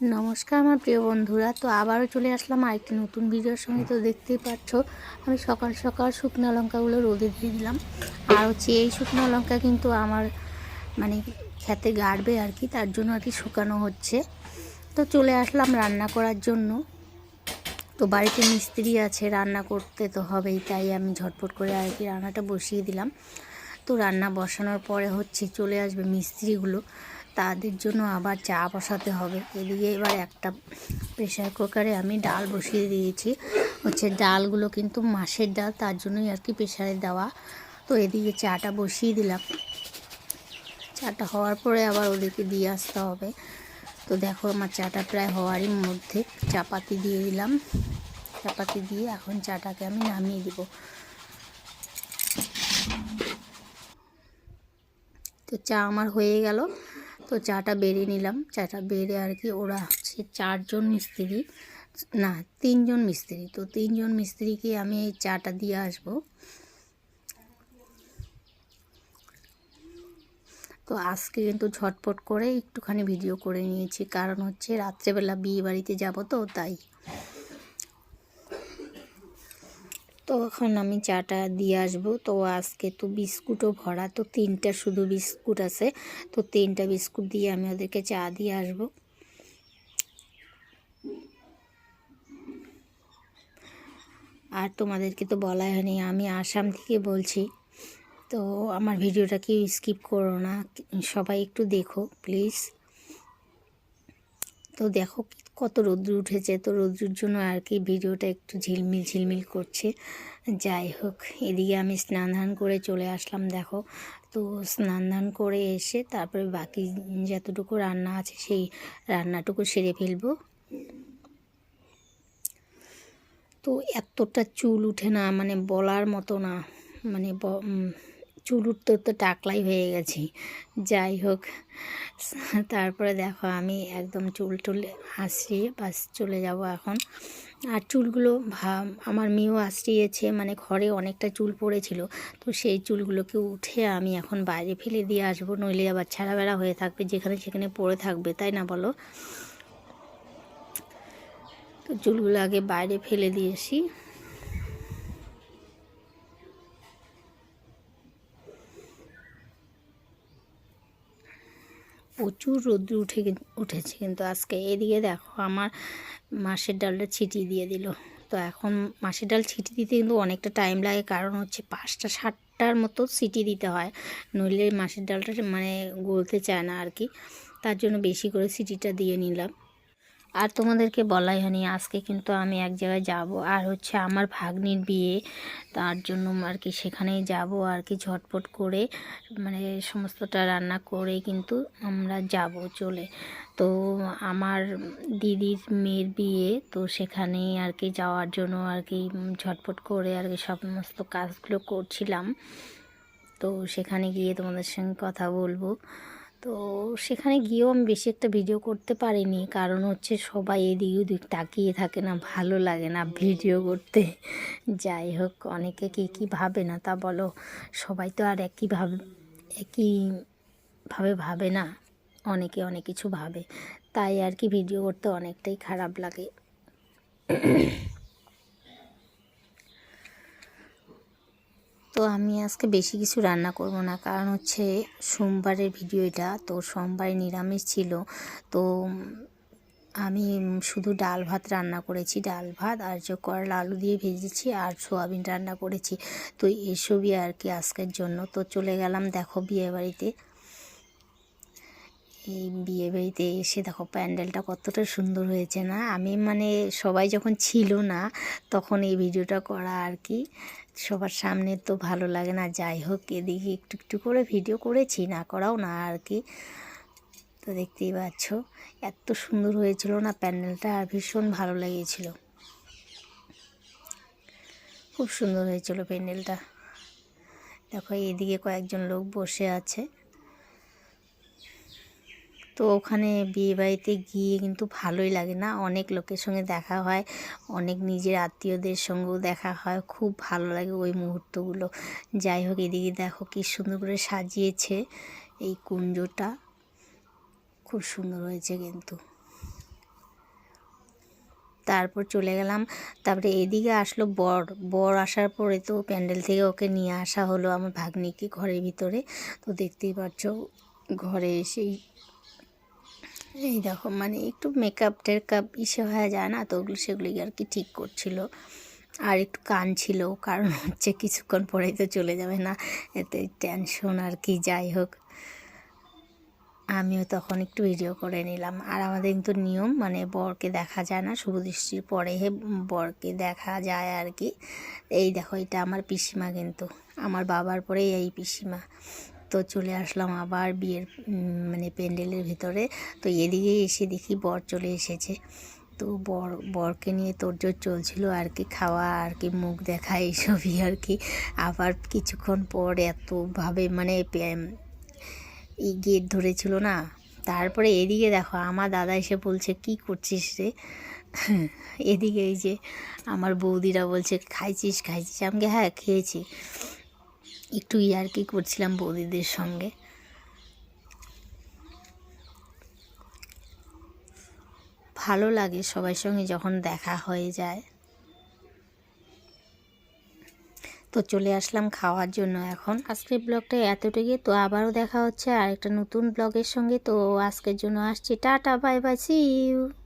নমস্কার আমার প্রিয় বন্ধুরা, তো আবারও চলে আসলাম আরেকটি নতুন ভিডিওর সঙ্গে। তো দেখতেই পাচ্ছ, আমি সকাল সকাল শুকনো লঙ্কাগুলো রোদে দিয়ে দিলাম। আর হচ্ছে এই শুকনো লঙ্কা কিন্তু আমার মানে খেতে গাড়বে আর কি, তার জন্য আর কি শুকানো হচ্ছে। তো চলে আসলাম রান্না করার জন্য। তো বাড়িতে মিস্ত্রি আছে, রান্না করতে তো হবেই, তাই আমি ঝটপট করে আর কি রান্নাটা বসিয়ে দিলাম। তো রান্না বসানোর পরে হচ্ছে চলে আসবে মিস্ত্রিগুলো। তাদের জন্য আবার চা বসাতে হবে। এদিকে এবার একটা প্রেশার কুকারে আমি ডাল বসিয়ে দিয়েছি। হচ্ছে ডালগুলো কিন্তু মাসের ডাল, তার জন্যই আর কি প্রেশারে দেওয়া। তো এদিকে চাটা বসিয়ে দিলাম। চাটা হওয়ার পরে আবার ওদেরকে দিয়ে আসতে হবে। তো দেখো আমার চাটা প্রায় হওয়ারই মধ্যে চাপাতি দিয়ে দিলাম। চাপাতি দিয়ে এখন চাটাকে আমি নামিয়ে দিব। তো চা আমার হয়ে গেল। তো চাটা বেড়ে নিলাম। চাটা বেড়ে আর কি ওরা হচ্ছে চারজন মিস্ত্রি। না, তিনজন মিস্ত্রি। তো তিনজন মিস্ত্রিকে আমি এই চাটা দিয়ে আসব। তো আজকে কিন্তু ঝটপট করে একটুখানি ভিডিও করে নিয়েছি। কারণ হচ্ছে রাত্রেবেলা বিয়ে বাড়িতে যাব তো, তাই। তো এখন আমি চাটা দিয়ে আসব। তো আজকে তো বিস্কুটও ভরা, তো তিনটা শুধু বিস্কুট আছে। তো তিনটা বিস্কুট দিয়ে আমি ওদেরকে চা দিয়ে আসব। আর তোমাদেরকে তো বলাই হয়নি, আমি আসাম থেকে বলছি। তো আমার ভিডিওটা কি স্কিপ করো না, সবাই একটু দেখো, প্লিজ। তো দেখো কত রৌদ্র উঠেছে তো রৌদ্রের জন্য আর কি ভিডিওটা একটু ঝিলমিল ঝিলমিল করছে। যাই হোক, এদিকে আমি স্নান ধান করে চলে আসলাম, দেখো। তো স্নান ধান করে এসে তারপরে বাকি যতটুকু রান্না আছে সেই রান্নাটুকু সেরে ফেলব। তো এতটা চুল উঠে না মানে বলার মতো না মানে চুল উঠতে উঠতে টাকলাই হয়ে গেছি। যাই হোক, তারপরে দেখো আমি একদম চুল টুল আশ্রিয়ে বাস চলে যাব এখন। আর চুলগুলো ভা, আমার মেয়েও আশ্রিয়েছে মানে ঘরে অনেকটা চুল পড়েছিল। তো সেই চুলগুলোকে উঠে আমি এখন বাইরে ফেলে দিয়ে আসব, নইলে আবার ছাড়া বেড়া হয়ে থাকবে, যেখানে সেখানে পড়ে থাকবে, তাই না বলো? তো চুলগুলো আগে বাইরে ফেলে দিয়েছি প্রচুর রোদ্র উঠে উঠেছে। কিন্তু আজকে এদিকে দেখো আমার মাসের ডালটা ছিটিয়ে দিয়ে দিল। তো এখন মাসের ডাল ছিটি দিতে কিন্তু অনেকটা টাইম লাগে, কারণ হচ্ছে পাঁচটা, সাতটার মতো সিটি দিতে হয়। নইলে মাসের ডালটা মানে গলতে চায় না আর কি। তার জন্য বেশি করে সিটিটা দিয়ে নিলাম। আর তোমাদেরকে বলাই হয়নি, আজকে কিন্তু আমি এক জায়গায় যাব। আর হচ্ছে আমার ভাগ্নির বিয়ে, তার জন্য আর কি সেখানেই যাব আর কি ঝটপট করে মানে সমস্তটা রান্না করে কিন্তু আমরা যাব চলে। তো আমার দিদির মেয়ের বিয়ে, তো সেখানেই আর কি যাওয়ার জন্য আর কি ঝটপট করে আর কি সমস্ত কাজগুলো করছিলাম। তো সেখানে গিয়ে তোমাদের সঙ্গে কথা বলব। তো সেখানে গিয়েও আমি বেশি একটা ভিডিও করতে পারিনি। কারণ হচ্ছে সবাই এদিক ওদিক তাকিয়ে থাকে না, ভালো লাগে না ভিডিও করতে। যাই হোক, অনেকে কী কী ভাবে না তা বলো। সবাই তো আর একই ভাবে একইভাবে ভাবে না। অনেকে অনেক কিছু ভাবে। তাই আর কি ভিডিও করতে অনেকটাই খারাপ লাগে। তো আমি আজকে বেশি কিছু রান্না করব না। কারণ হচ্ছে সোমবারের ভিডিও এটা। তো সোমবারে নিরামিষ ছিল। তো আমি শুধু ডাল ভাত রান্না করেছি। ডাল ভাত আর যে করলা আলু দিয়ে ভেজেছি আর সোয়াবিন রান্না করেছি। তো এসবই আর কি আজকের জন্য। তো চলে গেলাম দেখো বিয়ে বাড়িতে এই বিয়ে বাড়িতে এসে দেখো প্যান্ডেলটা কতটা সুন্দর হয়েছে না? আমি মানে সবাই যখন ছিল না, তখন এই ভিডিওটা করা আর কি। সবার সামনে তো ভালো লাগে না। যাই হোক, এদিকে একটু একটু করে ভিডিও করেছি, না করাও না আর কি। তো দেখতেই পাচ্ছ, এত সুন্দর হয়েছিল না প্যান্ডেলটা আর ভীষণ ভালো লেগেছিল। খুব সুন্দর হয়েছিল প্যান্ডেলটা। দেখো, এদিকে কয়েকজন লোক বসে আছে। তো ওখানে বিয়ে বাড়িতে গিয়ে কিন্তু ভালোই লাগে না। অনেক লোকের সঙ্গে দেখা হয়, অনেক নিজের আত্মীয়দের সঙ্গেও দেখা হয়, খুব ভালো লাগে ওই মুহূর্তগুলো। যাই হোক, এদিকে দেখো কী সুন্দর করে সাজিয়েছে এই কুঞ্জটা। খুব সুন্দর হয়েছে কিন্তু। তারপর চলে গেলাম, তারপরে এদিকে আসলো বর। বর আসার পরে তো প্যান্ডেল থেকে ওকে নিয়ে আসা হলো আমার ভাগ্নিকে ঘরের ভিতরে। তো দেখতেই পাচ্ছ, ঘরে এসেই এই দেখো মানে একটু মেকআপ টেকআপ ইসে হয়ে যায় না? তো ওগুলো সেগুলি আর কি ঠিক করছিল। আর একটু কান ছিল, কারণ হচ্ছে কিছুক্ষণ পরেই তো চলে যাবে না। এতে টেনশন আর কি, যাই হোক। আমিও তখন একটু ভিডিও করে নিলাম। আর আমাদের কিন্তু নিয়ম মানে বরকে দেখা যায় না, শুভ দৃষ্টির পরে বরকে দেখা যায় আর কি। এই দেখো, এটা আমার পিসিমা কিন্তু। আমার বাবার পরেই এই পিসিমা। তো চলে আসলাম আবার বিয়ের মানে প্যান্ডেলের ভিতরে। তো এদিকে এসে দেখি বর চলে এসেছে। তো বর, বরকে নিয়ে তোড়জোড় চলছিল আর কি খাওয়া, আর কি মুখ দেখা এইসবই আর কি। আবার কিছুক্ষণ পর এতভাবে মানে এই গেট ধরেছিল না। তারপরে এদিকে দেখো, আমার দাদা এসে বলছে, কি করছিস রে? এদিকে এই যে আমার বৌদিরা বলছে, খাইছিস খাইছিস। আমাকে হ্যাঁ খেয়েছি। একটু ইয়ার্কি করছিলাম বৌদিদের সঙ্গে। ভালো লাগে সবার সঙ্গে যখন দেখা হয়ে যায়। তো চলে আসলাম খাওয়ার জন্য এখন। আজকের ব্লগটা এতটুকু তো আবারও দেখা হচ্ছে আর একটা নতুন ব্লগের সঙ্গে। তো আজকের জন্য আসছি। Tata, bye bye see you